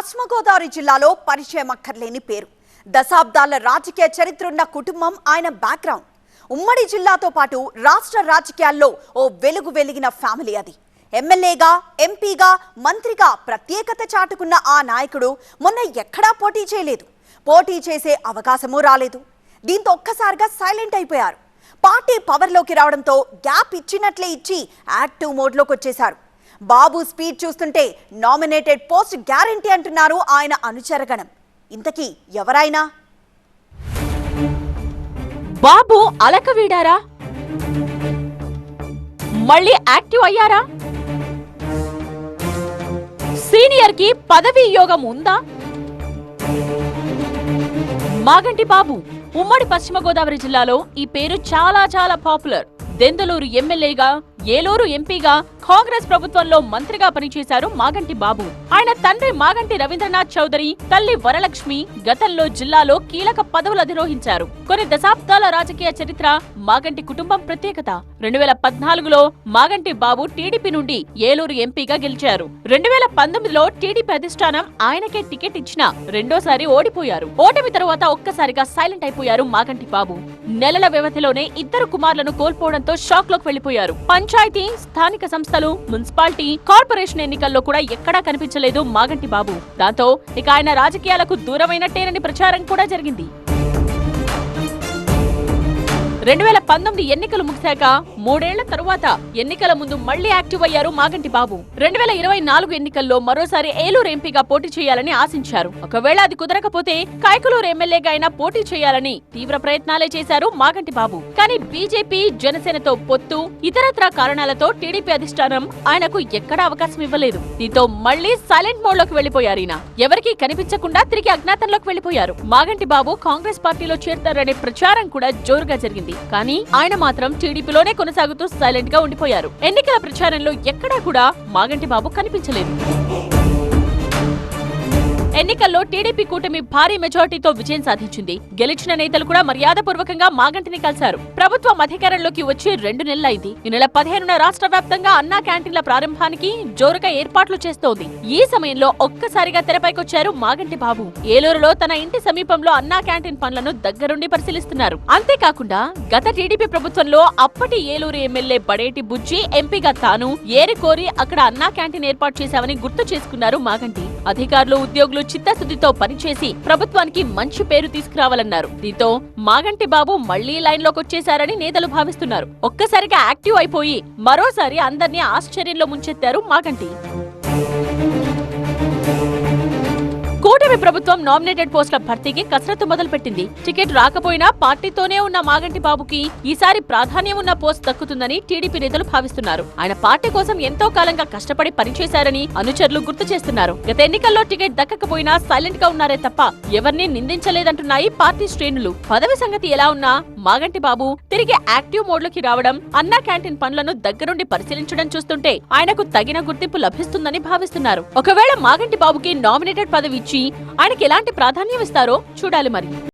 పశ్చిమగోదావరి జిల్లాలో పరిచయం అక్కర్లేని పేరు. దశాబ్దాల రాజకీయ చరిత్ర ఉన్న కుటుంబం ఆయన బ్యాక్గ్రౌండ్ ఉమ్మడి జిల్లాతో పాటు రాష్ట్ర రాజకీయాల్లో ఓ వెలుగు వెలిగిన ఫ్యామిలీ అది. ఎమ్మెల్యేగా ఎంపీగా మంత్రిగా ప్రత్యేకత చాటుకున్న ఆ నాయకుడు మొన్న ఎక్కడా పోటీ చేయలేదు. పోటీ చేసే అవకాశమూ రాలేదు. దీంతో ఒక్కసారిగా సైలెంట్ అయిపోయారు. పార్టీ పవర్లోకి రావడంతో గ్యాప్ ఇచ్చినట్లే ఇచ్చి యాక్టివ్ మోడ్లోకి వచ్చేశారు. బాబు స్పీడ్ చూస్తుంటే నామినేటెడ్ పోస్ట్ గ్యారంటీ అంటున్నారు ఆయన అనుచరగణం. ఇంతకీ ఎవరైనా బాబు అలక వీడారా మళ్ళీ యాక్టివ్ అయ్యారా? సీనియర్కి పదవీ యోగం ఉందా? మాగంటి బాబు ఉమ్మడి పశ్చిమ గోదావరి జిల్లాలో ఈ పేరు చాలా చాలా పాపులర్. దెందలూరు ఎమ్మెల్యేగా ఏలూరు ఎంపీగా కాంగ్రెస్ ప్రభుత్వంలో మంత్రిగా పనిచేశారు మాగంటి బాబు. ఆయన తండ్రి మాగంటి రవీంద్రనాథ్ చౌదరి తల్లి వరలక్ష్మి గతంలో జిల్లాలో కీలక పదవులు అధిరోహించారు. కొన్ని దశాబ్దాల రాజకీయ చరిత్ర మాగంటి కుటుంబం ప్రత్యేకత. రెండు వేల పద్నాలుగులో మాగంటి బాబు టీడీపీ నుండి ఏలూరు ఎంపీగా గెలిచారు. రెండు వేల పంతొమ్మిదిలో టీడీపీ అధిష్టానం ఆయనకే టికెట్ ఇచ్చిన రెండోసారి ఓడిపోయారు. ఓటమి తరువాత ఒక్కసారిగా సైలెంట్ అయిపోయారు మాగంటి బాబు. నెలల వ్యవధిలోనే ఇద్దరు కుమారులను కోల్పోవడంతో షాక్లోకి వెళ్ళిపోయారు పంచాయతీ స్థానిక సంస్థలు మున్సిపాలిటీ కార్పొరేషన్ ఎన్నికల్లో కూడా ఎక్కడా కనిపించలేదు మాగంటి బాబు. దాంతో ఇక ఆయన రాజకీయాలకు దూరమైనట్టేనని ప్రచారం కూడా జరిగింది. రెండు వేల పంతొమ్మిది ఎన్నికలు ముగిశాక మూడేళ్ళ తరువాత ఎన్నికల ముందు మళ్ళీ యాక్టివ్ అయ్యారు మాగంటి బాబు. రెండు వేల ఇరవై నాలుగు ఎన్నికల్లో మరోసారి ఏలూరు ఎంపీగా పోటీ చేయాలని ఆశించారు. ఒకవేళ అది కుదరకపోతే కైకలూరు ఎమ్మెల్యేగా అయినా పోటీ చేయాలని తీవ్ర ప్రయత్నాలే చేశారు మాగంటి బాబు. కానీ బీజేపీ జనసేనతో పొత్తు ఇతరత్ర కారణాలతో టీడీపీ అధిష్టానం ఆయనకు ఎక్కడా అవకాశం ఇవ్వలేదు. దీంతో మళ్ళీ సైలెంట్ మోడ్లోకి వెళ్ళిపోయారు ఈయన. ఎవరికీ కనిపించకుండా తిరిగి అజ్ఞాతంలోకి వెళ్ళిపోయారు మాగంటి బాబు కాంగ్రెస్ పార్టీలో చేరుతారనే ప్రచారం కూడా జోరుగా జరిగింది. కానీ ఆయన మాత్రం టీడీపీలోనే కొనసాగుతూ సైలెంట్గా ఉండిపోయారు. ఎన్నికల ప్రచారంలో ఎక్కడా కూడా మాగంటి బాబు కనిపించలేదు. ఎన్నికల్లో టీడీపీ కూటమి భారీ మెజార్టీతో విజయం సాధించింది. గెలిచిన నేతలు కూడా మర్యాదపూర్వకంగా మాగంటిని కలిశారు. ప్రభుత్వం అధికారంలోకి వచ్చి రెండు నెలలైంది. ఈ నెల పదిహేనున రాష్ట్ర వ్యాప్తంగా అన్నా క్యాంటీన్ల ప్రారంభానికి జోరుగా ఏర్పాట్లు చేస్తోంది. ఈ సమయంలో ఒక్కసారిగా తెరపైకొచ్చారు మాగంటి బాబు. ఏలూరులో తన ఇంటి సమీపంలో అన్నా క్యాంటీన్ పనులను దగ్గరుండి పరిశీలిస్తున్నారు. అంతేకాకుండా గత టీడీపీ ప్రభుత్వంలో అప్పటి ఏలూరు ఎమ్మెల్యే బడేటి బుజ్జి ఎంపీగా తాను ఏరి కోరి అక్కడ అన్నా క్యాంటీన్ ఏర్పాటు చేశామని గుర్తు చేసుకున్నారు మాగంటి. అధికారులు ఉద్యోగులు చిత్తశుద్ధితో పనిచేసి ప్రభుత్వానికి మంచి పేరు తీసుకురావాలన్నారు. దీంతో మాగంటి బాబు మళ్ళీ లైన్లోకి వచ్చేశారని నేతలు భావిస్తున్నారు. ఒక్కసారిగా యాక్టివ్ అయిపోయి మరోసారి అందర్నీ ఆశ్చర్యంలో ముంచెత్తారు మాగంటి. కూటమి ప్రభుత్వం నామినేటెడ్ పోస్టుల భర్తీకి కసరత్తు మొదలుపెట్టింది. టికెట్ రాకపోయినా పార్టీతోనే ఉన్న మాగంటి బాబుకి ఈసారి ప్రాధాన్యం ఉన్న పోస్ట్ దక్కుతుందని టీడీపీ నేతలు భావిస్తున్నారు. ఆయన పార్టీ కోసం ఎంతో కాలంగా కష్టపడి పనిచేశారని అనుచరులు గుర్తు చేస్తున్నారు. గత ఎన్నికల్లో టికెట్ దక్కకపోయినా సైలెంట్గా ఉన్నారే తప్ప ఎవరిని నిందించలేదంటున్నాయి పార్టీ శ్రేణులు. పదవి సంగతి ఎలా ఉన్నా మాగంటి బాబు తిరిగి యాక్టివ్ మోడ్లోకి రావడం అన్నా క్యాంటీన్ పనులను దగ్గరుండి పరిశీలించడం చూస్తుంటే ఆయనకు తగిన గుర్తింపు లభిస్తుందని భావిస్తున్నారు. ఒకవేళ మాగంటి బాబుకి నామినేటెడ్ పదవి ఇచ్చి ఆయనకి ఎలాంటి ప్రాధాన్యం ఇస్తారో చూడాలి మరి.